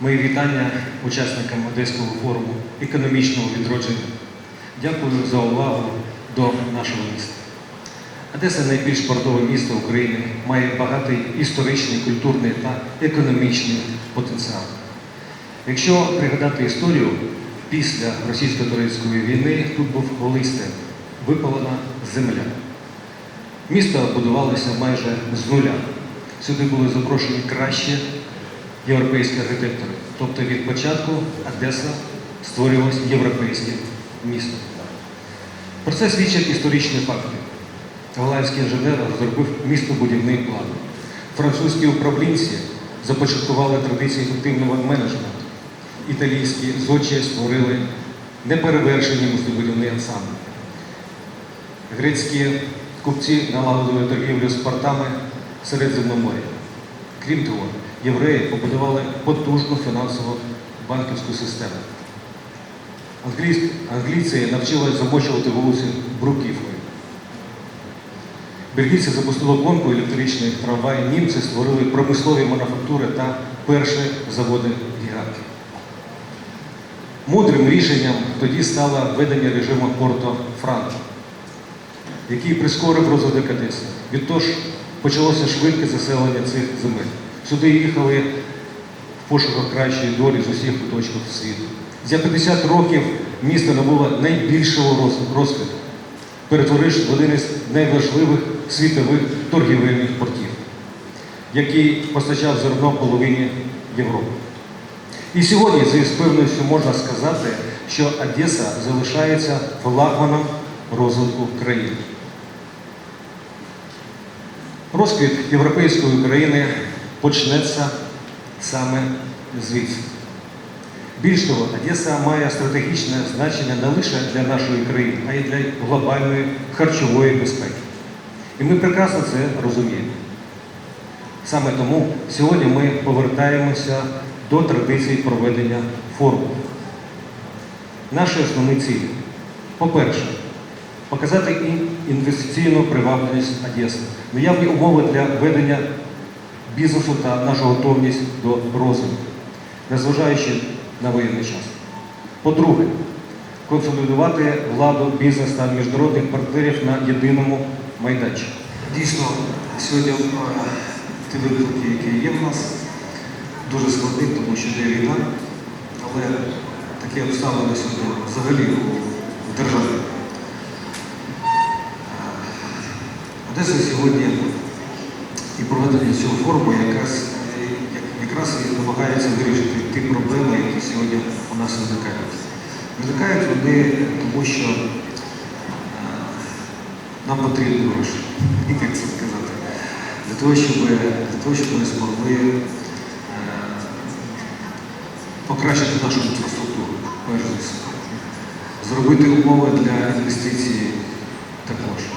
Мої вітання учасникам Одеського форуму економічного відродження. Дякую за увагу до нашого міста. Одеса найбільш портове місто України, має багатий історичний, культурний та економічний потенціал. Якщо пригадати історію, після російсько-турецької війни тут був голий степ, випалена земля. Місто будувалося майже з нуля. Сюди були запрошені кращі європейські архітектори. Тобто від початку Одеса створювалось європейське місто. Про це свідчать історичні факти. Голландський інженер розробив містобудівний план. Французькі управлінці започаткували традиції ефективного менеджменту. Італійські зодчі створили неперевершені містобудівний ансамбль. Грецькі купці налагодили торгівлю з портами Середземномор'я. Крім того, євреї побудували потужну фінансову банківську систему. Англійці навчили замочувати вулиці бруківкою. Бельгійці запустили гонку електричних трамваїв, німці створили промислові мануфактури та перші заводи гігантів. Мудрим рішенням тоді стало введення режиму Порто Франко, який прискорив розвиток Одеси. Відтож почалося швидке заселення цих земель. Сюди їхали в пошуках кращої долі з усіх куточків світу. За 50 років місто набуло найбільшого розквіту, перетворивши в один із найважливих світових торгівельних портів, який постачав зерно половині Європи. І сьогодні з певністю можна сказати, що Одеса залишається флагманом розвитку країни. Розквіт європейської країни почнеться саме звідси. Більш того, Одеса має стратегічне значення не лише для нашої країни, а й для глобальної харчової безпеки. І ми прекрасно це розуміємо. Саме тому сьогодні ми повертаємося до традицій проведення форуму. Наші основні цілі. По-перше, показати інвестиційну привабливість Одеси, наявні умови для ведення бізнесу та нашу готовність до розвитку, незважаючи на воєнний час. По-друге, консолідувати владу, бізнес та міжнародних партнерів на єдиному майданчику. Дійсно, сьогодні е, ті виклики, які є в нас, дуже складні, тому що йде війна, але такі обставини сьогодні взагалі в державі. Е, Одеса сьогодні і проведення цього форуму якраз, е, якраз і намагається вирішити ті проблеми, які сьогодні у нас виникають. Виникають вони тому, що е, нам потрібні гроші, як це сказати, для того, щоб, для того, щоб ми змогли е, покращити нашу інфраструктуру, перш за все. Зробити умови для інвестицій також.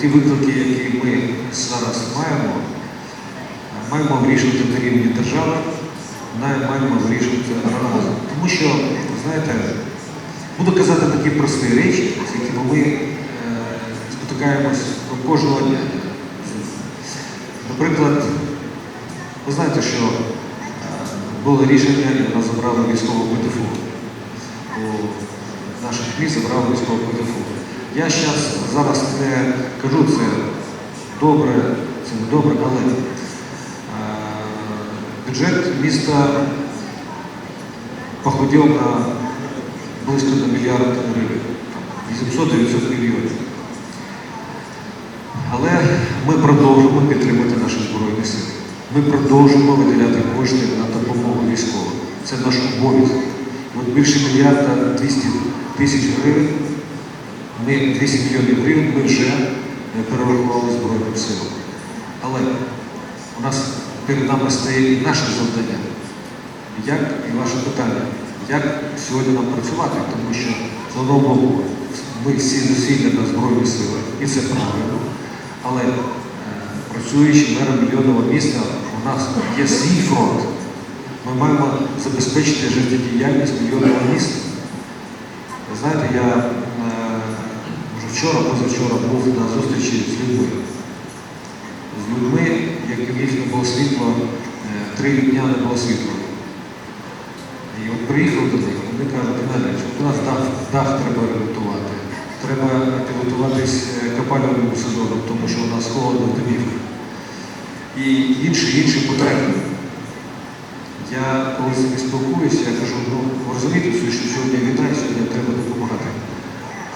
Ті виклики, які ми зараз маємо, маємо вирішувати на рівні держави, маємо вирішувати разом. Тому що, знаєте, Буду казати такі прості речі, з якими ми е, спотикаємось кожного дня. Наприклад, ви знаєте, що е, було рішення, і нас забрали військову ПТФУ. У наших міст забрали військову ПТФУ. Я щас, зараз не кажу це добре, це не добре, але е, бюджет міста похудів на близько на мільярд гривень, 800-900 мільйонів. Але ми продовжуємо підтримувати наші Збройні Сили. Ми продовжуємо виділяти кошти на допомогу військовим. Це наш обов'язок. От більше мільярда 200 тисяч гривень, ми 200 мільйонів гривень ми вже е, перерахували Збройним силам. Але у нас перед нами стоїть наше завдання. Як і ваше питання, як сьогодні нам працювати, тому що з одного ми всі зусилля на Збройні сили, і це правильно. Але е, працюючи мером мільйонного міста, у нас є свій фронт. Ми маємо забезпечити життєдіяльність мільйонного міста. Знаєте, я е, вчора, позавчора був на зустрічі з людьми. З людьми, яких було світло три дня не було світла. І от приїхав до них, вони кажуть, Геннадій, у нас дах, дах треба ремонтувати. Треба підготуватись е, копальним сезоном, тому що у нас холодно в. І інші, інші потреби. Я коли з ними спілкуюся, я кажу, ну розумієте, що сьогодні війна, сьогодні треба допомагати.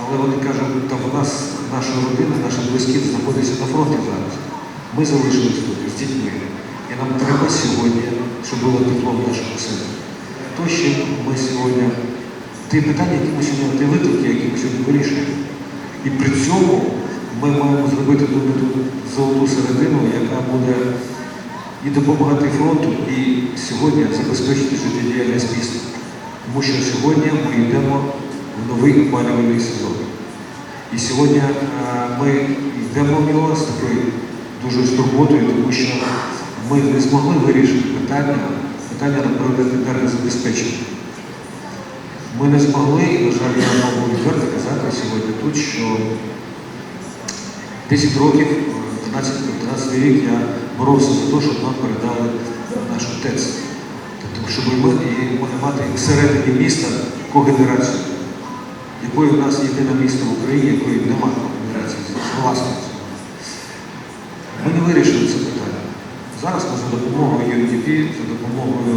Але вони кажуть, та в нас наша родина, наші близькі знаходяться на фронті зараз. Ми залишились тут з дітьми. І нам треба сьогодні, щоб було тепло в нашому оселі. То, що ми сьогодні, ті питання, які ми сьогодні, ті виклики, які ми сьогодні вирішуємо. І при цьому ми маємо зробити тут, золоту середину, яка буде і допомагати фронту, і сьогодні забезпечити життєдіяльність міста. Тому що сьогодні ми йдемо новий опалювальний сезон. І сьогодні е, ми йдемо в нього з такою дуже з турботою, тому що ми не змогли вирішити питання, питання наприклад, енергозабезпечення. Ми не змогли, і, на жаль, я можу відверто казати сьогодні тут, що 10 років, е, 12, 12 рік я боровся за те, щоб нам передали нашу ТЕЦ. Тобто, щоб ми і мати всередині міста когенерацію, якої в нас єдине місто в Україні, якої немає когенерації з власності. Ми не вирішили це питання. Зараз ми за допомогою UNDP, за допомогою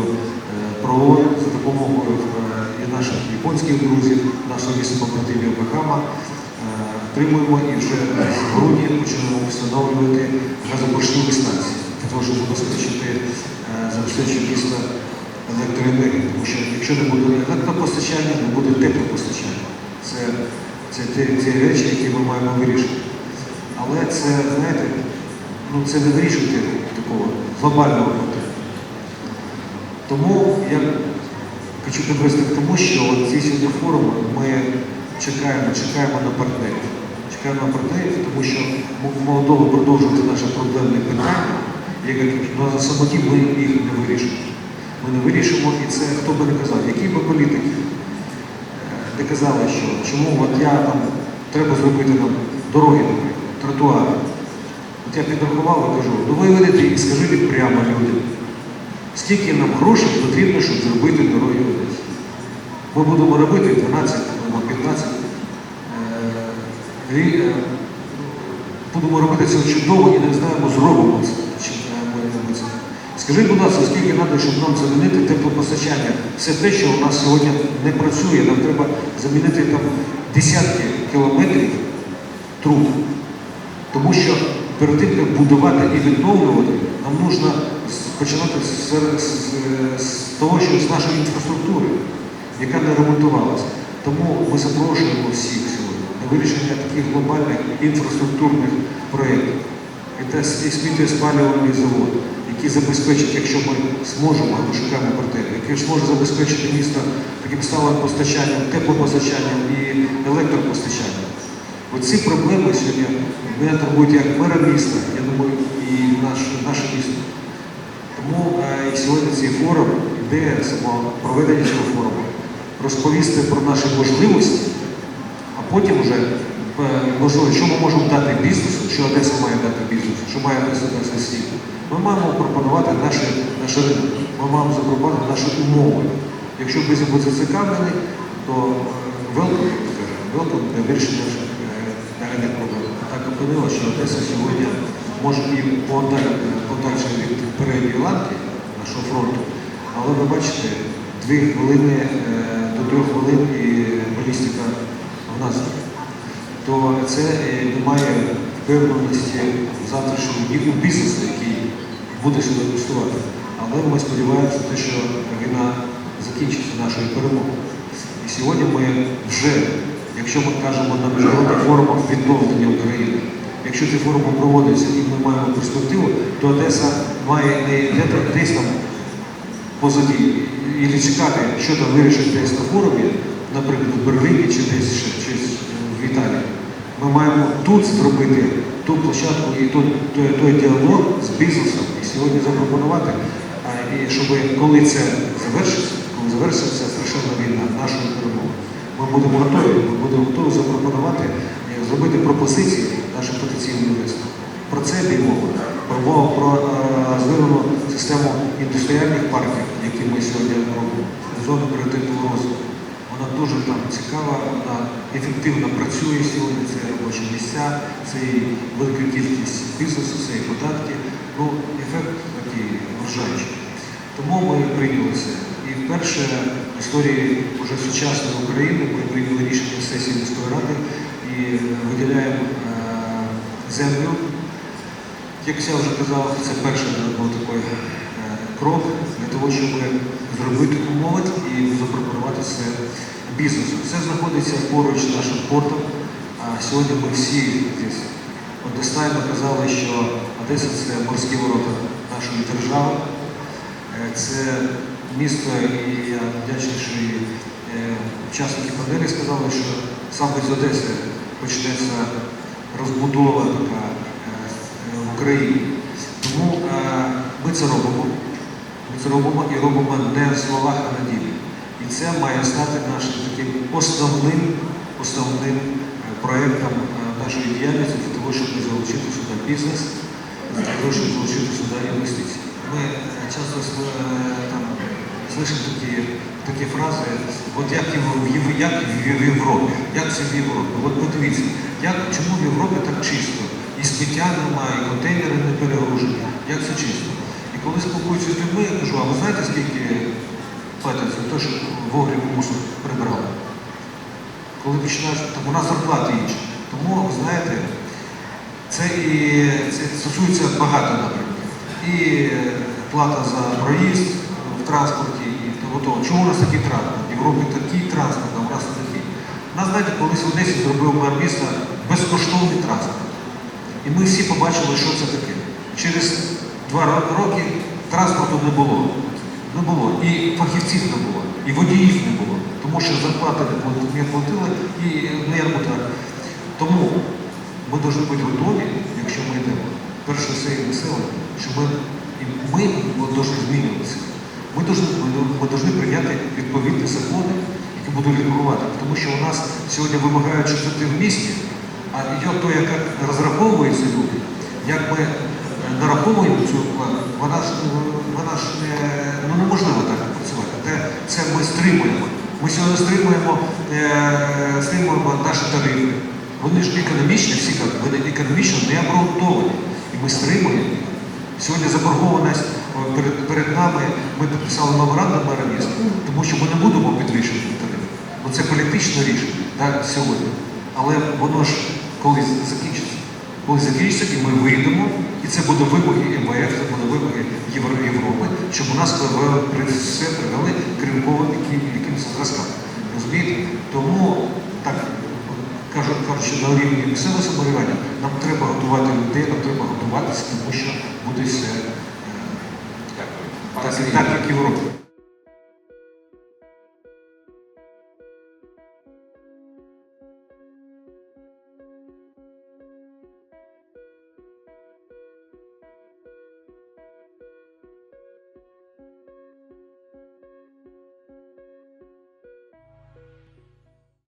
е, за допомогою е, і наших японських друзів, нашого містобратимів Бахама, е, отримуємо і вже в грудні почнемо встановлювати газопоршневі станції для того, щоб забезпечити, е, забезпечити місто електроенергію. Тому що якщо не буде електропостачання, не буде теплопостачання. Це, це ті, речі, які ми маємо вирішити. Але це, знаєте, ну це не вирішує такого глобального питання. Тому я хочу підвести к тому, що ці сьогодні форуми ми чекаємо, чекаємо на партнерів. Чекаємо на партнерів, тому що молодого продовжувати наші проблемні питання, як ну, на самоті ми їх не вирішимо. Ми не вирішимо, і це хто би не казав, які би політики не казали, що чому от я там треба зробити нам дороги, наприклад, тротуари. От я підрахував і кажу, ну ви ведете і скажіть прямо людям, скільки нам грошей потрібно, щоб зробити дороги Одесі. Ми будемо робити 12 або 15 е, е, будемо робити це чудово і не знаємо, зробимо це. Чи е, ми робимо це. Скажіть, будь ласка, скільки треба, щоб нам замінити теплопостачання? Все те, що у нас сьогодні не працює, нам треба замінити там десятки кілометрів труб. Тому що перед тим, як будувати і відновлювати, нам потрібно починати з, з- з того, що з нашої інфраструктури, яка не ремонтувалася. Тому ми запрошуємо всіх сьогодні на вирішення таких глобальних інфраструктурних проєктів. Це сміттєспалювальний завод, який забезпечить, якщо ми зможемо, ми шукаємо партнерів, який зможе забезпечити місто таким сталим постачанням, теплопостачанням і електропостачанням. Оці проблеми сьогодні мене турбують як мера міста, я думаю, і наш, наше місто. Тому е, і сьогодні цей форум, ідея самого проведення цього форуму, розповісти про наші можливості, а потім вже можливо, що ми можемо дати бізнесу, що Одеса має дати бізнесу, що має Одеса дати світу. Ми маємо пропонувати наші, наші ринок, ми маємо запропонувати наші умови. Якщо бізнес буде зацікавлений, то велком, як кажемо, велком для вирішення наших е, проблем. Так опинилося, що Одеса сьогодні може і подальше від передньої ланки нашого фронту, але ви бачите, дві хвилини е, до трьох хвилин і балістика в нас. То це немає впевненості в завтрашньому дні у бізнесу, який буде сюди інвестувати. Але ми сподіваємося, що війна закінчиться нашою перемогою. І сьогодні ми вже, якщо ми кажемо на міжнародних форумах відновлення України, якщо ці форуми проводяться і ми маємо перспективу, то Одеса має не йти десь там позаді і чекати, що там вирішить десь на форумі, наприклад, в Берліні чи десь ще чи в Італії. Ми маємо тут зробити ту площадку і той, той, той діалог з бізнесом і сьогодні запропонувати, а, і щоб коли це завершиться, коли завершиться ця страшенна війна, нашою перемогою, ми будемо готові, ми будемо готові запропонувати, е, зробити пропозиції нашим потенційним інвесторам. Про це йде мова. про, мову про е, розвинену систему індустріальних парків, які ми сьогодні робимо, зону пріоритетного розвитку. Вона дуже там цікава, вона ефективно працює сьогодні, це робочі місця, це і велика кількість бізнесу, це і податки. Ну, ефект такий вражаючий. Тому ми прийняли це. І вперше в історії вже сучасної України ми прийняли рішення сесії міської ради і виділяємо е, землю. Як я вже казав, це перший такий е, крок для того, щоб зробити умови і запропонувати це бізнесу. Це знаходиться поруч з нашим портом. А сьогодні ми всі десь одностайно казали, що Одеса це морські ворота нашої держави. Е, Це місто, і я вдячний, що і е, учасники панелі сказали, що саме з Одеси почнеться розбудова така е, в Україні. Тому ми це робимо. Це робимо і робимо не в словах, а на ділі. І це має стати нашим таким основним, основним е, проєктом е, нашої діяльності для того, щоб залучити сюди бізнес, для того, щоб залучити сюди інвестиції. Ми е, часто там слышимо такі, такі фрази, от як, в, як в Європі, як це в Європі. От подивіться, як, чому в Європі так чисто? І сміття немає, і контейнери не перегружені. Як це чисто? Коли спілкуюся з людьми, я кажу, а ви знаєте, скільки платиться те, що вогріб мусор прибрали? Коли починаєш, там у нас зарплати інші. Тому, ви знаєте, це і це стосується багато напрямків. І плата за проїзд в транспорті, і того того. Чому у нас такий транспорт? В Європі такий транспорт, а у нас такий. У нас, знаєте, колись в Одесі зробив мер міста безкоштовний транспорт. І ми всі побачили, що це таке. Через два роки транспорту не було. Не було. І фахівців не було, і водіїв не було. Тому що зарплати не платили і не так. Тому ми повинні бути готові, якщо ми йдемо. Перше і населення, що ми, і ми повинні змінюватися. Ми повинні, прийняти відповідні закони, які будуть регулювати. Тому що у нас сьогодні вимагають, щоб жити в місті, а його то, як розраховуються люди, як ми нараховуємо цю плату, вона ж, вона ж не, ну, неможливо так працювати. Це, ми стримуємо. Ми сьогодні стримуємо, е, стримуємо наші тарифи. Вони ж економічні, всі вони економічно не обґрунтовані. І ми стримуємо. Сьогодні заборгованість перед, перед нами, ми підписали меморандум міста, тому що ми не будемо підвищувати тарифи. Бо це політичне рішення так, сьогодні. Але воно ж колись закінчиться. Коли закінчиться, і ми вийдемо, і це буде вимоги МВФ, це буде вимоги Європи, щоб у нас все привели к якимось зразкам. Розумієте? Тому, так кажуть, кажучи, на рівні місцевого самоврядування, нам треба готувати людей, нам треба готуватися, тому що буде все е, так, так, як в Європі.